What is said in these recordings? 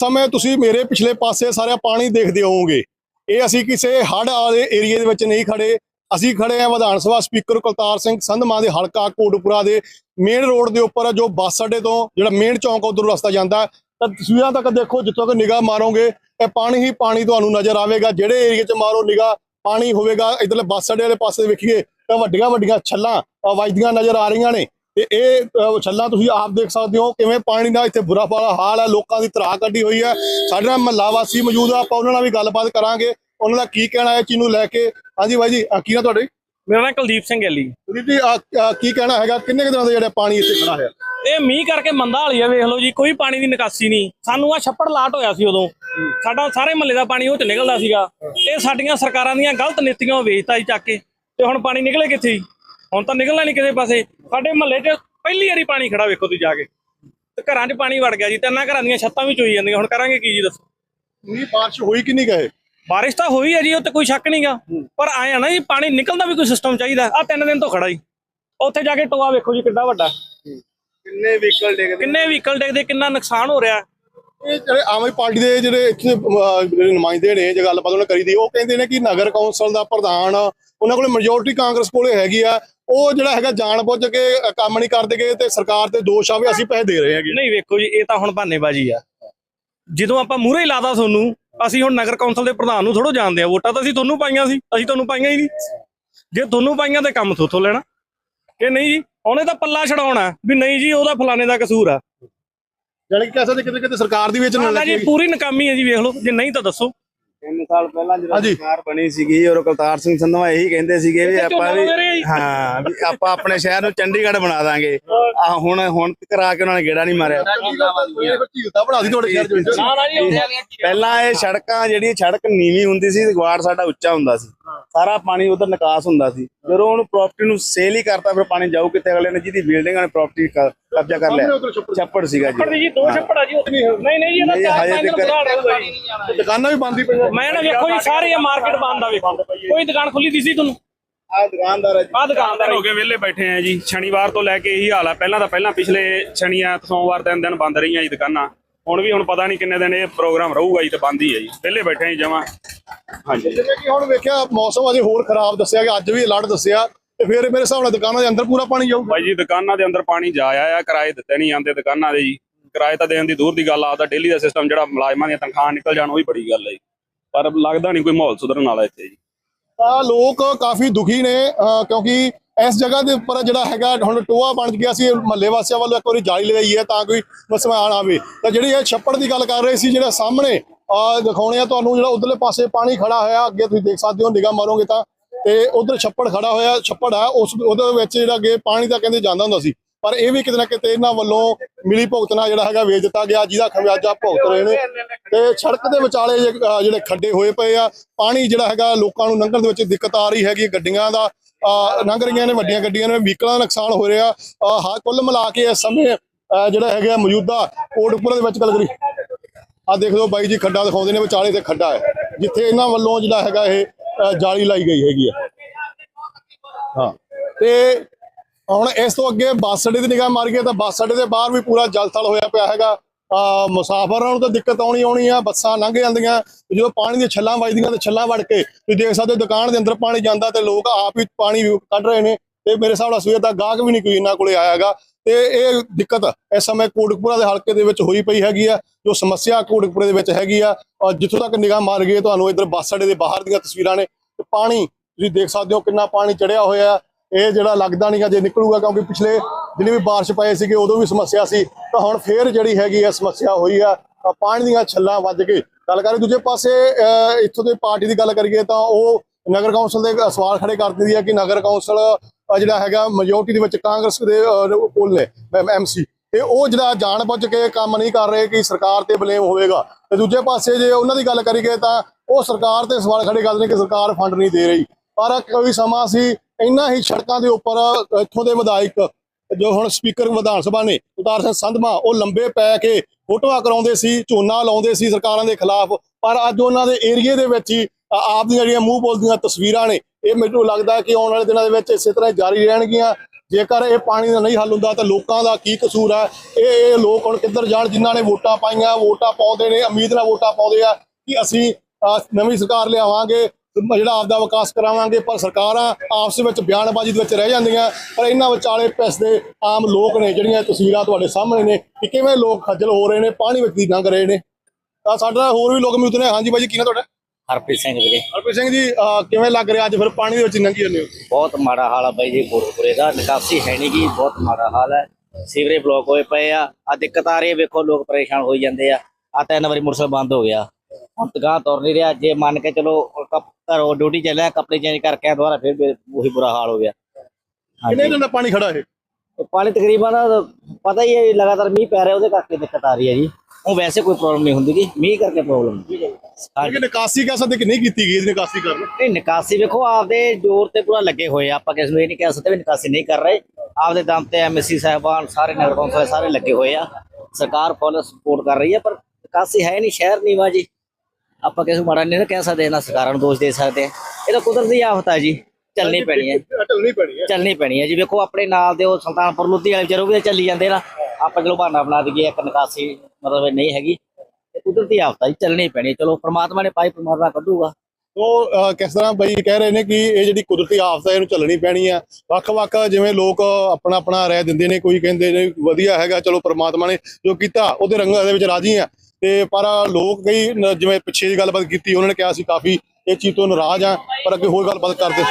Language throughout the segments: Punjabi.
ਸਮੇਂ ਤੁਸੀਂ ਮੇਰੇ ਪਿਛਲੇ ਪਾਸੇ ਸਾਰਾ ਪਾਣੀ ਦੇਖਦੇ ਹੋਵੋਗੇ। ਇਹ ਅਸੀਂ ਕਿਸੇ ਹੜ੍ਹ ਵਾਲੇ ਏਰੀਏ ਦੇ ਵਿੱਚ ਨਹੀਂ ਖੜੇ। ਅਸੀਂ ਖੜੇ ਆ ਵਿਧਾਨ ਸਭਾ ਸਪੀਕਰ ਕੁਲਤਾਰ ਸਿੰਘ ਸੰਧਮਾ ਦੇ ਹਲਕਾ ਕੋਟਪੁਰਾ ਦੇ ਮੇਨ ਰੋਡ ਦੇ ਉੱਪਰ ਜੋ ਬੱਸ ਅੱਡੇ ਤੋਂ ਜਿਹੜਾ ਮੇਨ ਚੌਂਕ ਉਧਰੋਂ ਰਸਤਾ ਜਾਂਦਾ ਤਾਂ ਤਸਵੀਰਾਂ ਤੱਕ ਦੇਖੋ ਜਿੱਥੋਂ ਤੱਕ ਨਿਗਾਹ ਮਾਰੋਗੇ ਇਹ ਪਾਣੀ ਹੀ ਪਾਣੀ ਤੁਹਾਨੂੰ ਨਜ਼ਰ ਆਵੇਗਾ। ਜਿਹੜੇ ਏਰੀਏ 'ਚ ਮਾਰੋ ਨਿਗਾਹ ਪਾਣੀ ਹੋਵੇਗਾ। ਇਧਰਲੇ ਬੱਸ ਅੱਡੇ ਵਾਲੇ ਪਾਸੇ ਵੇਖੀਏ ਤਾਂ ਵੱਡੀਆਂ ਵੱਡੀਆਂ ਛੱਲਾਂ ਅ, ਵੱਜਦੀਆਂ ਨਜ਼ਰ ਆ ਰਹੀਆਂ ਨੇ। ਤੇ ਇਹ ਛੱਲਾਂ ਤੁਸੀਂ ਆਪ ਦੇਖ ਸਕਦੇ ਹੋ ਕਿਵੇਂ ਪਾਣੀ ਦਾ ਇੱਥੇ ਬੁਰਾ ਵਾਲਾ ਹਾਲ ਹੈ ਲੋਕਾਂ ਦੀ ਤਰਾਹ ਕੱਢੀ ਹੋਈ ਹੈ। ਸਾਡੇ ਨਾਲ ਮਹੱਲਾ ਵਾਸੀ ਮੌਜੂਦ ਆ ਆਪਾਂ ਉਹਨਾਂ ਨਾਲ ਵੀ ਗੱਲਬਾਤ ਕਰਾਂਗੇ। ਉਹਨਾਂ ਦਾ ਕੀ ਕਹਿਣਾ ਹੈ ਚੀਜ਼ ਨੂੰ ਲੈ ਕੇ? ਹਾਂਜੀ ਬਾਈ ਜੀ ਕੀ ਨਾ ਤੁਹਾਡੇ ਮੇਰਾ ਨਾਮ ਕੁਲਦੀਪ ਸਿੰਘ ਹੈ ਜੀ। ਸੁਦੀਪ ਜੀ ਕੀ ਕਹਿਣਾ ਹੈਗਾ? ਕਿੰਨੇ ਕੁ ਦਿਨਾਂ ਦਾ ਜਿਹੜਾ ਪਾਣੀ ਇੱਥੇ ਖੜਾ ਹੈ ਇਹ ਮੀਂਹ ਕਰਕੇ ਮੰਦਾ ਹਾਲੀ ਆ ਵੇਖ ਲਓ ਜੀ ਕੋਈ ਪਾਣੀ ਦੀ ਨਿਕਾਸੀ ਨਹੀਂ। ਸਾਨੂੰ ਆ ਛੱਪੜ ਲਾਟ ਹੋਇਆ ਸੀ ਉਦੋਂ। ਸਾਡਾ ਸਾਰੇ ਮਹੱਲੇ ਦਾ ਪਾਣੀ ਉਹ ਚ ਨਿਕਲਦਾ ਸੀਗਾ। ਇਹ ਸਾਡੀਆਂ ਸਰਕਾਰਾਂ ਦੀਆਂ ਗਲਤ ਨੀਤੀਆਂ ਉਹ ਵੇਚਤਾ ਜੀ ਚੱਕ ਕੇ। ਤੇ ਹੁਣ ਪਾਣੀ ਨਿਕਲੇ ਕਿੱਥੇ? ਹੁਣ ਤਾਂ ਨਿਕਲਣਾ ਨਹੀਂ ਕਿਸੇ ਪਾਸੇ। ਸਾਡੇ ਮਹੱਲੇ 'ਚ ਪਹਿਲੀ ਵਾਰੀ ਪਾਣੀ ਖੜਾ ਵੇਖੋ ਤੁਸੀਂ ਜਾ ਕੇ। ਤੇ ਘਰਾਂ 'ਚ ਪਾਣੀ ਵੜ ਗਿਆ ਜੀ ਤਿੰਨਾਂ ਘਰਾਂ ਦੀਆਂ ਛੱਤਾਂ ਵੀ ਚੋਈ ਜਾਂਦੀਆਂ। ਹੁਣ ਕਰਾਂਗੇ ਕੀ ਜੀ ਦੱਸੋ? ਨਹੀਂ ਬਾਰਿਸ਼ ਹੋਈ ਕਿ ਨਹੀਂ ਗਏ? ਬਾਰਿਸ਼ ਤਾਂ ਹੋਈ ਹੈ ਜੀ ਉਹ ਤੇ ਕੋਈ ਸ਼ੱਕ ਨਹੀਂਗਾ ਪਰ ਆਇਆ ਨਾ ਜੀ ਪਾਣੀ ਨਿਕਲਦਾ ਵੀ ਕੋਈ ਸਿਸਟਮ ਚਾਹੀਦਾ। ਆ ਤਿੰਨ ਦਿਨ ਤੋਂ ਖੜਾ ਜੀ। ਉੱਥੇ ਜਾ ਕੇ ਟੋਆ ਵੇਖੋ ਜੀ ਕਿੱਡਾ ਵੱਡਾ। ਕਿੰਨੇ ਵਹੀਕਲ ਡਿੱਗਦੇ ਕਿੰਨੇ ਵਹੀਕਲ ਡਿੱਗਦੇ ਕਿੰਨਾ ਨੁਕਸਾਨ ਹੋ ਰਿਹਾ। ਇਹ ਜਿਹੜੇ ਆਮ ਆਦਮੀ ਪਾਰਟੀ ਦੇ ਜਿਹੜੇ ਇੱਥੇ ਜਿਹੜੇ ਨੁਮਾਇੰਦੇ ਨੇ ਜੇ ਗੱਲਬਾਤ ਉਹਨਾਂ ਕਰੀਦੀ ਉਹ ਕਹਿੰਦੇ ਨੇ ਕਿ ਨਗਰ ਕੌਂਸਲ ਦਾ ਪ੍ਰਧਾਨ ਉਹਨਾਂ ਕੋਲੇ ਮੈਜੋਰਟੀ ਕਾਂਗਰਸ ਕੋਲੇ ਹੈਗੀ ਆ। ਉਹ ਜਿਹੜਾ ਹੈਗਾ ਜਾਣਬੁੱਝ ਕੇ ਅ, ਕੰਮ ਨਹੀਂ ਕਰਦੇਗੇ ਤੇ ਸਰਕਾਰ ਤੇ ਦੋਸ਼ ਆਵੇ ਅਸੀਂ ਪੈਸੇ ਦੇ ਰਹੇ ਹੈਗੇ। ਨਹੀਂ ਵੇਖੋ ਜੀ ਇਹ ਤਾਂ ਹੁਣ ਬਹਾਨੇਬਾਜ਼ੀ ਆ। ਜਦੋਂ ਆਪਾਂ ਮੂਹਰੇ ਹੀ ਲਾਦਾ ਤੁਹਾਨੂੰ ਅਸੀਂ ਹੁਣ ਨਗਰ ਕੌਂਸਲ ਦੇ ਪ੍ਰਧਾਨ ਨੂੰ ਥੋੜੋ ਜਾਣਦੇ ਆ। ਵੋਟਾਂ ਤਾਂ ਅਸੀਂ ਤੁਹਾਨੂੰ ਪਾਈਆਂ ਸੀ ਅਸੀਂ ਤੁਹਾਨੂੰ ਪਾਈਆਂ ਹੀ ਨਹੀਂ। ਜੇ ਤੁਹਾਨੂੰ ਪਾਈਆਂ ਤੇ ਕੰਮ ਥੋਥੋਂ ਲੈਣਾ। ਕਿ ਨਹੀਂ ਜੀ ਉਹਨੇ ਤਾਂ ਪੱਲਾ ਛਡਾਉਣਾ ਵੀ ਨਹੀਂ ਜੀ ਉਹਦਾ ਫਲਾਣੇ ਦਾ ਕਸੂਰ ਆ। ਜਾਣੀ ਕਿ ਕਿਤੇ ਕਿਤੇ ਸਰਕਾਰ ਦੀ ਵਿੱਚ ਨਾ ਨਾ ਜੀ ਲੱਗੇ। ਪੂਰੀ ਨਕਾਮੀ ਹੈ ਜੀ ਵੇਖ ਲਓ। ਜੇ ਨਹੀਂ ਤਾਂ ਦੱਸੋ। ਤਿੰਨ ਸਾਲ ਪਹਿਲਾਂ ਜਦੋਂ ਹਾਂਜੀ। ਸਰਕਾਰ ਬਣੀ ਸੀਗੀ ਔਰ ਕੁਲਤਾਰ ਸਿੰਘ ਸੰਧਵਾ ਇਹੀ ਕਹਿੰਦੇ ਸੀਗੇ ਵੀ ਆਪਾਂ ਵੀ। ਹਾਂ ਵੀ ਆਪਾਂ ਆਪਣੇ ਸ਼ਹਿਰ ਨੂੰ ਚੰਡੀਗੜ੍ਹ ਬਣਾ ਦਾਂਗੇ। ਆ ਹੁਣ ਹੁਣ ਕਰਾ ਕੇ ਉਹਨਾਂ ਨੇ ਗੇੜਾ ਨਹੀਂ ਮਾਰਿਆ। ਝੀਲਤਾ ਬਣਾ ਦੀ ਤੁਹਾਡੇ ਸ਼ਹਿਰ ਦੇ ਵਿੱਚ? ਨਾ ਨਾ ਜੀ ਪਹਿਲਾਂ ਇਹ ਸੜਕਾਂ ਜਿਹੜੀ ਸੜਕ ਨੀਵੀਂ ਹੁੰਦੀ ਸੀ ਗਵਾੜ ਸਾਡਾ ਉੱਚਾ ਹੁੰਦਾ ਸੀ। ਸਾਰਾ ਪਾਣੀ ਉਧਰ ਨਿਕਾਸ ਹੁੰਦਾ ਸੀ। ਜਦੋਂ ਉਹਨੂੰ ਪ੍ਰਾਪਰਟੀ ਨੂੰ ਸੇਲ ਹੀ ਕਰਤਾ ਫਿਰ ਪਾਣੀ ਜਾਊ ਕਿੱਥੇ? ਅਗਲੇ ਨੇ ਜਿਹਦੀ ਬਿਲਡਿੰਗਾਂ ਨੇ ਪ੍ਰਾਪਰਟੀ ਕਬਜ਼ਾ ਕਰ ਲਿਆ। ਛੱਪੜ। ਸੀਗਾ ਛੱਪੜ ਜੀ ਜੀ ਦੋ ਛੱਪੜ ਆ ਜੀ ਉੱਥੇ ਨਹੀਂ ਨਹੀਂ ਜੀ ਇਹਨਾਂ ਨਹੀਂ, ਚਾਰ ਪੰਜ ਦਿਨ ਬੁਰਾ ਰਹੂਗਾ ਜੀ। ਦੁਕਾਨਾਂ ਵੀ ਬੰਦ ਹੀ ਪਈਆਂ ਮੈਂ ਨਾ ਵੇਖੋ ਜੀ ਸਾਰੇ ਇਹ ਮਾਰਕੀਟ ਬੰਦ ਆ ਵੇਖੋ। ਕੋਈ ਦੁਕਾਨ ਖੁੱਲੀ ਦੀ ਸੀ ਤੁਹਾਨੂੰ? ਆ ਦੁਕਾਨਦਾਰ ਹੈ ਜੀ। ਆ ਦੁਕਾਨਦਾਰ ਹੋ ਗਏ ਵਿਹਲੇ ਬੈਠੇ ਆ ਜੀ। ਸ਼ਨੀਵਾਰ ਤੋਂ ਲੈ ਕੇ ਇਹੀ ਹਾਲ ਆ। ਪਹਿਲਾਂ ਤਾਂ ਪਹਿਲਾਂ ਪਿਛਲੇ ਸ਼ਨੀਆਂ ਸੋਮਵਾਰ ਤਿੰਨ ਦਿਨ ਬੰਦ ਰਹੀਆਂ ਜੀ ਦੁਕਾਨਾਂ। ਹੁਣ ਵੀ ਹੁਣ ਪਤਾ ਨਹੀਂ ਕਿੰਨੇ ਦਿਨ ਇਹ ਪ੍ਰੋਗਰਾਮ ਰਹੂਗਾ ਜੀ ਤੇ ਬੰਦ ਹੀ ਹੈ ਜੀ। ਵਿਹਲੇ ਬੈਠੇ ਆ ਜੀ ਜਮਾਂ। ਹਾਂਜੀ। ਜਿਵੇਂ ਕਿ ਹੁਣ ਵੇਖਿਆ ਮੌਸਮ ਅਜੇ ਹੋਰ ਖਰਾਬ ਦੱਸਿਆ ਕਿ ਅੱਜ ਵੀ ਅਲਰਟ ਦੱਸਿਆ ਤੇ ਫਿਰ ਮੇਰੇ ਹਿਸਾਬ ਨਾਲ ਦੁਕਾਨਾਂ ਦੇ ਅੰਦਰ ਪੂਰਾ ਪਾਣੀ ਜਾਊਗਾ। ਬਾਈ ਜੀ ਦੁਕਾਨਾਂ ਦੇ ਅੰਦਰ ਪਾਣੀ ਜਾ ਆਇਆ ਆ ਕਿਰਾਏ ਦਿੱਤੇ ਨਹੀਂ ਜਾਂਦੇ ਦੁਕਾਨਾਂ ਦੇ ਜੀ। ਕਿਰਾਏ ਤਾਂ ਦੇਣ ਦੀ ਦੂਰ ਦੀ ਗੱਲ ਆ ਡੇਲੀ ਦਾ ਸਿਸਟਮ ਜਿਹੜਾ ਮੁਲਾਜ਼ਮਾਂ ਦੀਆਂ ਤਨਖਾਹਾਂ ਨਿਕਲ ਜਾਣ ਉਹ ਵੀ ਬੜੀ ਗੱਲ ਹੈ ਜੀ। ਪਰ ਲੱਗਦਾ ਨਹੀਂ ਕੋਈ ਮਾਹੌਲ ਸੁਧਰਨ ਵਾਲਾ ਇੱਥੇ ਜੀ। ਤਾਂ ਲੋਕ ਕਾਫੀ ਦੁਖੀ ਨੇ ਅਹ ਕਿਉਂਕਿ ਇਸ ਜਗ੍ਹਾ ਦੇ ਉੱਪਰ ਜਿਹੜਾ ਹੈਗਾ ਹੁਣ ਟੋਆ ਬਣ ਗਿਆ ਸੀ ਮਹੱਲੇ ਵਾਸੀਆਂ ਵੱਲੋਂ ਇੱਕ ਵਾਰੀ ਜਾਲੀ ਲਗਾਈ ਹੈ ਤਾਂ ਕੋਈ ਮਸਮਾਨ ਆਵੇ। ਤਾਂ ਜਿਹੜੀ ਇਹ ਛੱਪੜ ਦੀ ਗੱਲ ਕਰ ਰਹੇ ਸੀ ਜਿਹੜਾ ਸਾਹਮਣੇ ਆ ਦਿਖਾਉਣੇ ਆ ਤੁਹਾਨੂੰ ਜਿਹੜਾ ਉਧਰਲੇ ਪਾਸੇ ਪਾਣੀ ਖੜਾ ਹੋਇਆ, ਅੱਗੇ ਤੁਸੀਂ ਦੇਖ ਸਕਦੇ ਹੋ ਨਿਗਾ ਮਾਰੋਗੇ ਤਾਂ। ਤੇ ਉਧਰ ਛੱਪੜ ਖੜਾ ਹੋਇਆ, ਛੱਪੜ ਆ ਉਸ ਉਹਦੇ ਵਿੱਚ ਜਿਹੜਾ ਅੱਗੇ ਪਾਣੀ ਦਾ ਕਹਿੰਦੇ ਜਾਂਦਾ ਹੁੰਦਾ ਸੀ। ਪਰ ਇਹ ਵੀ ਕਿਤੇ ਨਾ ਕਿਤੇ ਇਹਨਾਂ ਵੱਲੋਂ ਮਿਲੀ ਭੁਗਤਣਾ ਜਿਹੜਾ ਹੈਗਾ ਵੇਚ ਦਿੱਤਾ ਗਿਆ, ਜਿਹਦਾ ਖਮਿਆਜਾ ਭੁਗਤ ਰਹੇ ਨੇ। ਤੇ ਸੜਕ ਦੇ ਵਿਚਾਲੇ ਜਿਹੜੇ ਖੱਡੇ ਹੋਏ ਪਏ ਆ, ਪਾਣੀ ਜਿਹੜਾ ਹੈਗਾ ਲੋਕਾਂ ਨੂੰ ਲੰਘਣ ਦੇ ਵਿੱਚ ਦਿੱਕਤ ਆ ਰਹੀ ਹੈਗੀ, ਗੱਡੀਆਂ ਦਾ, ਅਹ, ਲੰਘ ਰਹੀਆਂ ਨੇ, ਵੱਡੀਆਂ ਗੱਡੀਆਂ ਨੇ, ਵਹੀਕਲਾਂ ਦਾ ਨੁਕਸਾਨ ਹੋ ਰਿਹਾ। ਕੁੱਲ ਮਿਲਾ ਕੇ ਇਸ ਸਮੇਂ, ਅਹ, ਜਿਹੜਾ ਹੈਗਾ ਮੌਜੂਦਾ ਕੋਟਪੁਰਾ ਦੇ ਵਿੱਚ ਗੱਲ ਕਰੀ ਆ ਦੇਖ ਲਓ ਬਾਈ ਜੀ ਖੱਡਾ ਦਿਖਾਉਂਦੇ ਨੇ ਵਿਚਾਲੇ ਤੇ ਖੱਡਾ ਹੈ, ਜਿੱਥੇ ਇਹਨਾਂ ਵੱਲੋਂ ਜਿਹੜਾ ਹੈਗਾ ਇਹ ਜਾਲੀ ਲਾਈ ਗਈ ਹੈਗੀ ਆ ਹਾਂ, ਤੇ ਹੁਣ ਇਸ ਤੋਂ ਅੱਗੇ ਬੱਸ ਅੱਡੇ ਦੀ ਨਿਗਾਹ ਮਾਰੀਏ ਤਾਂ ਬੱਸ ਅੱਡੇ ਦੇ ਬਾਹਰ ਵੀ ਪੂਰਾ ਜਲਥਲ ਹੋਇਆ ਪਿਆ ਹੈਗਾ। ਆ ਮੁਸਾਫਰਾਂ ਨੂੰ ਤਾਂ ਦਿੱਕਤ ਆਉਣੀ ਆਉਣੀ ਆ, ਬੱਸਾਂ ਲੰਘ ਜਾਂਦੀਆਂ, ਤੇ ਜਦੋਂ ਪਾਣੀ ਦੀਆਂ ਛੱਲਾਂ ਵੱਜਦੀਆਂ ਤੇ ਛੱਲਾਂ ਵੜ ਕੇ, ਤੁਸੀਂ ਦੇਖ ਸਕਦੇ ਹੋ ਦੁਕਾਨ ਦੇ ਅੰਦਰ ਪਾਣੀ ਜਾਂਦਾ ਤੇ ਲੋਕ ਆਪ ਹੀ ਪਾਣੀ ਕੱਢ ਰਹੇ ਨੇ, ਤੇ ਮੇਰੇ ਹਿਸਾਬ ਨਾਲ ਸਵੇਰ ਦਾ ਗਾਹਕ ਵੀ ਨਹੀਂ ਕੋਈ ਇਹਨਾਂ ਕੋਲੇ ਆਇਆ ਹੈਗਾ ਤੇ ਇਹ ਦਿੱਕਤ ਇਸ ਸਮੇਂ ਕੋਟਕਪੂਰਾ ਦੇ ਹਲਕੇ ਦੇ ਵਿੱਚ ਹੋਈ ਪਈ ਹੈਗੀ ਆ ਜੋ ਸਮੱਸਿਆ ਕੋਟਕਪੂਰੇ ਦੇ ਵਿੱਚ ਹੈਗੀ ਆ ਔਰ ਜਿੱਥੋਂ ਤੱਕ ਨਿਗਾਹ ਮਾਰ ਗਈ ਤੁਹਾਨੂੰ ਇੱਧਰ ਬੱਸ ਅੱਡੇ ਦੇ ਬਾਹਰ ਦੀਆਂ ਤਸਵੀਰਾਂ ਨੇ ਤੇ ਪਾਣੀ ਤੁਸੀਂ ਦੇਖ ਸਕਦੇ ਹੋ ਕਿੰਨਾ ਪਾਣੀ ਚੜਿਆ ਹੋਇਆ ਇਹ ਜਿਹੜਾ ਲੱਗਦਾ ਨਹੀਂਗਾ ਜੇ ਨਿਕਲੂਗਾ ਕਿਉਂਕਿ ਪਿਛਲੇ ਦਿਨੀ ਵੀ ਬਾਰਿਸ਼ ਪਏ ਸੀਗੇ ਉਦੋਂ ਵੀ ਸਮੱਸਿਆ ਸੀ ਤਾਂ ਹੁਣ ਫੇਰ ਜਿਹੜੀ ਹੈਗੀ ਆ ਸਮੱਸਿਆ ਹੋਈ ਆ ਪਾਣੀ ਦੀਆਂ ਛੱਲਾਂ ਵੱਜ ਕੇ ਗੱਲ ਕਰੀ ਦੂਜੇ ਪਾਸੇ ਅਹ, ਇੱਥੋਂ ਦੇ ਪਾਰਟੀ ਦੀ ਗੱਲ ਕਰੀਏ ਤਾਂ ਉਹ ਨਗਰ ਕੌਂਸਲ ਦੇ ਸਵਾਲ ਖੜੇ ਕਰ ਦਿੰਦੀ ਆ ਕਿ ਨਗਰ ਕੌਂਸਲ ਜਿਹੜਾ ਹੈਗਾ ਮੈਜੋਰਟੀ ਦੇ ਵਿੱਚ ਕਾਂਗਰਸ ਦੇ ਅਹ, ਕੋਲ ਨੇ ਐਮਸੀ ਤੇ ਉਹ ਜਿਹੜਾ ਜਾਣ ਬੁੱਝ ਕੇ ਕੰਮ ਨਹੀਂ ਕਰ ਰਹੇ ਕਿ ਸਰਕਾਰ ਤੇ ਬਲੇਮ ਹੋਵੇਗਾ। ਤੇ ਦੂਜੇ ਪਾਸੇ ਜੇ ਉਹਨਾਂ ਦੀ ਗੱਲ ਕਰੀਏ ਤਾਂ ਉਹ ਸਰਕਾਰ ਤੇ ਸਵਾਲ ਖੜੇ ਕਰਦੇ ਨੇ ਕਿ ਸਰਕਾਰ ਫੰਡ ਨਹੀਂ ਦੇ ਰਹੀ। ਪਰ ਕੋਈ ਸਮਾਂ ਸੀ ਇੰਨਾ ਹੀ ਸੜਕਾਂ ਦੇ ਉੱਪਰ ਇੱਥੋਂ ਦੇ ਵਿਧਾਇਕ ਜੋ ਹੁਣ ਸਪੀਕਰ ਵਿਧਾਨ ਸਭਾ ਨੇ ਉਤਾਰ ਸਿੰਘ ਸੰਧਮਾ ਉਹ ਲੰਬੇ ਪੈ ਕੇ ਫੋਟੋਆਂ ਕਰਾਉਂਦੇ ਸੀ ਝੋਨਾ ਲਾਉਂਦੇ ਸੀ ਸਰਕਾਰਾਂ ਦੇ ਖਿਲਾਫ। ਪਰ ਅੱਜ ਉਹਨਾਂ ਦੇ ਏਰੀਏ ਦੇ ਵਿੱਚ ਹੀ ਆਪ ਦੀਆਂ ਜਿਹੜੀਆਂ ਮੂੰਹ ਬੋਲਦੀਆਂ ਤਸਵੀਰਾਂ ਨੇ, ਇਹ ਮੈਨੂੰ ਲੱਗਦਾ ਕਿ ਆਉਣ ਵਾਲੇ ਦਿਨਾਂ ਦੇ ਵਿੱਚ ਇਸੇ ਤਰ੍ਹਾਂ ਜਾਰੀ ਰਹਿਣਗੀਆਂ। ਜੇਕਰ ਇਹ ਪਾਣੀ ਦਾ ਨਹੀਂ ਹੱਲ ਹੁੰਦਾ ਤਾਂ ਲੋਕਾਂ ਦਾ ਕੀ ਕਸੂਰ ਹੈ? ਇਹ ਇਹ ਲੋਕ ਹੁਣ ਕਿੱਧਰ ਜਾਣ ਜਿਨ੍ਹਾਂ ਨੇ ਵੋਟਾਂ ਪਾਈਆਂ, ਵੋਟਾਂ ਪਾਉਂਦੇ ਨੇ, ਉਮੀਦ ਨਾਲ ਵੋਟਾਂ ਪਾਉਂਦੇ ਆ ਕਿ ਅਸੀਂ ਨਵੀਂ ਸਰਕਾਰ ਲਿਆਵਾਂਗੇ, ਜਿਹੜਾ ਆਪਦਾ ਵਿਕਾਸ ਕਰਾਵਾਂਗੇ, ਪਰ ਸਰਕਾਰਾਂ ਆਪਸ ਵਿੱਚ ਬਿਆਨਬਾਜ਼ੀ ਦੇ ਵਿੱਚ ਰਹਿ ਜਾਂਦੀਆਂ, ਪਰ ਇਹਨਾਂ ਵਿਚਾਲੇ ਪਿਸਦੇ ਆਮ ਲੋਕ ਨੇ ਜਿਹੜੀਆਂ ਤਸਵੀਰਾਂ ਤੁਹਾਡੇ ਸਾਹਮਣੇ ਨੇ ਕਿ ਕਿਵੇਂ ਲੋਕ ਖੱਜਲ ਹੋ ਰਹੇ ਨੇ, ਪਾਣੀ ਵਿੱਚ ਦੀ ਲੰਘ ਰਹੇ ਨੇ। ਤਾਂ ਸਾਡੇ ਨਾਲ ਹੋਰ ਵੀ ਲੋਕ ਮੌਜੂਦ ਨੇ। ਹਾਂਜੀ ਬਾਈ ਜੀ ਕੀ ਨਾ ਤੁਹਾਡਾ? ਹਰਪ੍ਰੀਤ ਸਿੰਘ ਵੀਰੇ। ਹਰਪ੍ਰੀਤ ਸਿੰਘ ਜੀ ਅਹ, ਕਿਵੇਂ ਲੱਗ ਰਿਹਾ ਅੱਜ ਫਿਰ ਪਾਣੀ ਦੇ ਵਿੱਚ ਲੰਘੀ ਜਾਂਦੇ ਹੋ? ਬਹੁਤ ਮਾੜਾ ਹਾਲ ਆ ਬਾਈ ਜੀ ਕੋਟਪੁਰੇ ਦਾ। ਨਿਕਾਸੀ ਹੈ ਨਹੀਂ ਗੀ ਬਹੁਤ ਮਾੜਾ ਹਾਲ ਹੈ ਸੀਵਰੇ ਬਲੌਕ ਹੋਏ ਪਏ ਆ। ਆ ਦਿੱਕਤ ਆ ਰਹੀ ਹੈ ਵੇਖੋ ਲੋਕ ਪਰੇਸ਼ਾਨ ਹੋਈ ਜਾਂਦੇ ਆ। ਆ ਤਿੰਨ ਵਾਰੀ ਮੁਰਸਲ ਬੰਦ ਹੋ ਗਿਆ। ਹੁਣ ਤਗਾਹ ਤੁਰ ਨਹੀਂ ਰਿਹਾ। ਜੇ ਮੰਨ ਕੇ ਚਲੋ ਕੱਪ- ਘਰੋਂ ਡਿਊਟੀ ਚੱਲਿਆ ਕੱਪੜੇ ਚੇਂਜ ਕਰਕੇ ਆਇਆ, ਦੁਬਾਰਾ ਫਿਰ ਵੀ ਉਹੀ ਬੁਰਾ ਹਾਲ ਹੋ ਗਿਆ। ਕਿੰਨੇ ਦਿਨ ਦਾ ਪਾਣੀ ਖੜਾ ਇਹ? ਪਾਣੀ ਤਕਰੀਬਨ ਪਤਾ ਹੀ ਹੈ ਲਗਾਤਾਰ ਮੀਂਹ ਪੈ ਰਿਹਾ ਉਹਦੇ ਕਰਕੇ ਦਿੱਕਤ ਆ ਰਹੀ ਹੈ ਜੀ। ਉਹ ਵੈਸੇ ਕੋਈ ਪ੍ਰੋਬਲਮ ਨਹੀਂ ਹੁੰਦੀ ਗੀ ਮੀਂਹ ਕਰਕੇ ਪ੍ਰੋਬਲਮ ਲੇਕਿਨ ਨਿਕਾਸੀ ਕਹਿ ਸਕਦੇ ਕਿ ਨਹੀਂ ਕੀਤੀ ਗਈ ਨਿਕਾਸੀ ਕਰਨ। ਨਹੀਂ ਨਿਕਾਸੀ ਵੇਖੋ ਆਪਦੇ ਜ਼ੋਰ ਤੇ ਪੂਰਾ ਲੱਗੇ ਹੋਏ ਆ। ਆਪਾਂ ਕਿਸ ਨੂੰ ਇਹ ਨਹੀਂ ਕਹਿ ਸਕਦੇ ਵੀ ਨਿਕਾਸੀ ਨਹੀਂ ਕਰ ਰਹੇ। ਆਪਦੇ ਦਮ ਤੇ ਐਮਸੀ ਸਾਹਿਬਾਨ ਸਾਰੇ ਨਗਰ ਕੌਂਸਲ ਸਾਰੇ ਲੱਗੇ ਹੋਏ ਆ। ਸਰਕਾਰ ਫੁੱਲ ਸਪੋਰਟ ਕਰ ਰਹੀ ਹੈ ਪਰ ਨਿਕਾਸੀ ਹੈ ਨਹੀਂ ਸ਼ਹਿਰ ਨੀਵਾ ਜੀ। ਆਪਾਂ ਕਿਸੇ ਨੂੰ ਮਾੜਾ ਨਹੀਂ ਨਾ ਕਹਿ ਸਕਦੇ ਨਾ ਸਰਕਾਰਾਂ ਨੂੰ ਦੋਸ਼ ਦੇ ਸਕਦੇ। ਆ ਇਹ ਤਾਂ ਕੁਦਰਤੀ ਆਫਤ ਹੈ ਜੀ। ਚੱਲਣੀ ਪੈਣੀ ਹੈ ਢਲਣੀ ਪੈਣੀ ਹੈ ਚੱਲਣੀ ਪੈਣੀ ਹੈ ਜੀ। ਵੇਖੋ ਆਪਣੇ ਨਾਲ ਦੇ ਉਹ ਸੁਲਤਾਨਪੁਰ ਲੋਧੀ ਵਾਲੇ ਵਿਚਾਰੇ ਉਹ ਵੀ ਚੱਲੀ ਜਾਂਦੇ ਨਾ ਆਪਾਂ ਚਲੋ ਬਹਾਨਾ ਬਣਾ ਦਈਏ ਇੱਕ ਨਿਕਾਸੀ ਮਤਲਬ ਇਹ ਨਹੀਂ ਹੈਗੀ। ਇਹ ਕੁਦਰਤੀ ਆਫਤ ਹੈ ਚੱਲਣੀ ਪੈਣੀ। ਚਲੋ ਪ੍ਰਮਾਤਮਾ ਨੇ ਪਾਈ ਪ੍ਰਮਾਤਮਾ ਕੱਢੂਗਾ। ਉਹ ਅਹ, ਕਿਸ ਤਰ੍ਹਾਂ ਬਈ ਕਹਿ ਰਹੇ ਨੇ ਕਿ ਇਹ ਜਿਹੜੀ ਕੁਦਰਤੀ ਆਫਤ ਹੈ ਇਹਨੂੰ ਚੱਲਣੀ ਪੈਣੀ ਆ। ਵੱਖ-ਵੱਖ ਜਿਵੇਂ ਲੋਕ ਆਪਣਾ ਆਪਣਾ ਰਾਏ ਦਿੰਦੇ ਨੇ ਕੋਈ ਕਹਿੰਦੇ ਨੇ ਵਧੀਆ ਹੈਗਾ ਚਲੋ ਪ੍ਰਮਾਤਮਾ ਨੇ ਜੋ ਕੀਤਾ ਉਹਦੇ ਰੰਗਾਂ ਦੇ ਵਿੱਚ ਰਾਜੀ ਆ। ਤੇ ਪਰ ਲੋਕ ਕਈ ਜਿਵੇਂ ਪਿੱਛੇ ਦੀ ਗੱਲਬਾਤ ਕੀਤੀ ਉਹਨਾਂ ਨੇ ਕਿਹਾ ਸੀ ਕਾਫੀ ਇਹ ਚੀਜ਼ ਤੋਂ ਨਾਰਾਜ਼ ਆ ਪਰ ਅੱਗੇ ਹੋਰ ਗੱਲਬਾਤ ਕਰਦੇ।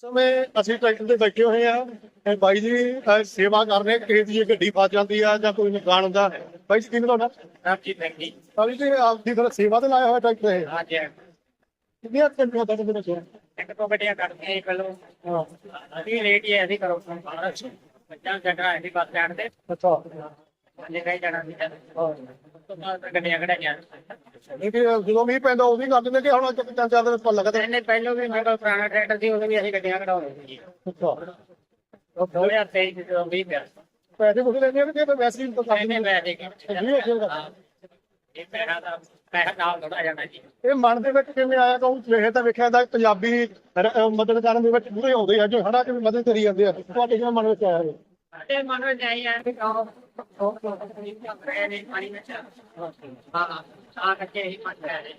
ਸਮੇਂ ਅਸੀਂ ਟਰੈਕਟਰ ਤੇ ਬੈਠੇ ਹੋਏ ਆ। ਇਹ ਬਾਈ ਜੀ ਅਹ, ਸੇਵਾ ਕਰ ਰਹੇ ਕਿਸੇ ਦੀ ਗੱਡੀ ਫਸ ਜਾਂਦੀ ਆ ਜਾਂ ਕੋਈ ਨੁਕਸਾਨ ਹੁੰਦਾ ਬਾਈ ਜੀ ਕਿਵੇਂ ਤੁਹਾਡਾ? ਹਾਂਜੀ ਥੈਂਕ ਯੂ ਬਾਈ ਜੀ ਆਪਦੀ ਤਰ੍ਹਾਂ ਸੇਵਾ ਤੇ ਲਾਇਆ ਹੋਇਆ ਟਰੈਕਟਰ ਇਹ? ਹਾਂਜੀ ਕਿੰਨੀਆਂ ਘੰਟੀਆਂ ਤੱਕ ਦੇ ਵਿੱਚ ਇੱਕ ਤੋਂ ਗੱਡੀਆਂ ਕੱਢਦੇ ਆ ਪਹਿਲੋਂ। ਅਸੀਂ ਰੇਟ ਹੀ ਐਸੀ ਕਰੋ ਬੱਚਾ ਜਗ੍ਹਾ ਐਸੀ ਬੱਸ ਸਟੈਂਡ ਤੇ। ਅੱਛਾ। ਜੇ ਕਹੀ ਜਾਣਾ ਸੀ। ਉਸ ਤੋਂ ਬਾਅਦ ਫਿਰ ਗੱਡੀਆਂ ਕਢਾਈਆਂ। ਨਹੀਂ ਕਿ ਜਦੋਂ ਮੀਂਹ ਪੈਂਦਾ ਉਹ ਵੀ ਕਰ ਦਿੰਦੇ ਕਿ ਹੁਣ ਲੱਗਦਾ ਇਹਨੇ ਪਹਿਲੋਂ ਵੀ ਮੇਰਾ ਪੁਰਾਣਾ ਟਰੈਕਟਰ ਸੀ ਉਹਦੇ ਵੀ ਅਸੀਂ ਗੱਡੀਆਂ ਕਢਾਉਂਦੇ ਸੀ ਜੀ। 2023 ਚ ਜਦੋਂ ਵੀ ਪਿਆ ਪੈਸੇ ਪੁੱਛ ਲੈਂਦੇ ਆ ਕਿ ਵੈਸੇ ਹੀ ਤਾਂ ਇਹਨੇ ਵੈਸੇ ਕਿ ਇਹ ਪੈਸਾ ਦਾ ਪੈਸਾ ਨਾਲ ਥੋੜਾ ਜਾਣਾ ਜੀ ਇਹ ਮਨ ਦੇ ਵਿੱਚ ਕਿਵੇਂ ਆਇਆ ਕਹੂੰ ਵੇਖੇ ਤਾਂ ਵੇਖਿਆ ਦਾ ਪੰਜਾਬੀ ਰ- ਅਹ ਮਦਦ ਕਰਨ ਦੇ ਵਿੱਚ ਪੂਰੇ ਆਉਂਦੇ ਆ, ਜੋ ਹੜਾ ਕਿ ਮਦਦ ਕਰੀ ਜਾਂਦੇ ਆ ਤੁਹਾਡੇ ਕਿਵੇਂ ਮਨ ਵਿੱਚ ਆਇਆ ਇਹ? ਸਾਡੇ ਮਨ ਵਿੱਚ ਆਈ ਹੈ ਕਿ ਕਹੋ ਉਹ ਨਹੀਂ ਪਾਣੀ ਵਿੱਚ ਹਾਂ ਹਾਂ ਆ ਕਰਕੇ ਹੀ ਮਨ ਰਿਹਾ ਹੈ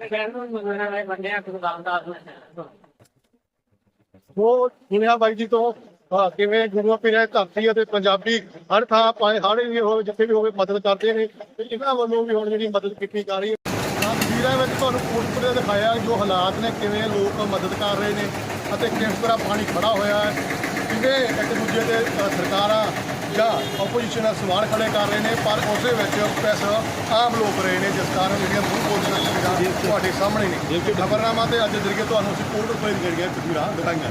ਫਿਰ ਨੂੰ ਮੰਗਣਾ ਹੈ ਬੰਦਿਆਂ ਕੋਲ ਗੱਲ ਦਾ ਉਹ ਸੁਣਿਆ ਬਾਈ ਜੀ ਤੋਂ ਹਾਂ, ਕਿਵੇਂ ਗੁਰੂਆਂ ਪੀਰਾਂ ਦੀ ਧਰਤੀ ਅਤੇ ਪੰਜਾਬੀ ਹਰ ਥਾਂ ਪਾਏ ਹਾੜੇ ਵੀ ਹੋਵੇ ਜਿੱਥੇ ਵੀ ਹੋਵੇ ਮਦਦ ਕਰਦੇ ਨੇ। ਤੇ ਇਹਨਾਂ ਵੱਲੋਂ ਵੀ ਹੁਣ ਜਿਹੜੀ ਮਦਦ ਕੀਤੀ ਜਾ ਰਹੀ ਹੈ। ਆਹ ਤਸਵੀਰਾਂ ਵਿੱਚ ਤੁਹਾਨੂੰ ਕੋਟਪੁਰੇ ਦਿਖਾਇਆ ਜੋ ਹਾਲਾਤ ਨੇ ਕਿਵੇਂ ਲੋਕ ਮਦਦ ਕਰ ਰਹੇ ਨੇ ਅਤੇ ਕਿਸ ਤਰ੍ਹਾਂ ਪਾਣੀ ਖੜਾ ਹੋਇਆ ਹੈ। ਕਿਵੇਂ ਇੱਕ ਦੂਜੇ ਦੇ ਅ, ਸਰਕਾਰਾਂ ਜਾਂ ਆਪੋਜੀਸ਼ਨ ਸਵਾਲ ਖੜੇ ਕਰ ਰਹੇ ਨੇ ਪਰ ਉਸੇ ਵਿੱਚ ਪ੍ਰੈਸ ਆਮ ਲੋਕ ਰਹੇ ਨੇ ਜਿਸ ਕਾਰਨ ਜਿਹੜੀਆਂ ਮੂੰਹ ਬੋਲਦੀਆਂ ਤਸਵੀਰਾਂ ਤੁਹਾਡੇ ਸਾਹਮਣੇ ਨੇ। ਖਬਰਨਾਮਾ ਤੇ ਅੱਜ ਜਰੀਏ ਤੁਹਾਨੂੰ ਅਸੀਂ ਕੋਟਪੁਰੇ ਦੀਆਂ ਜਿਹੜੀਆਂ ਤਸਵੀਰਾਂ ਦਿਖਾਈਆਂ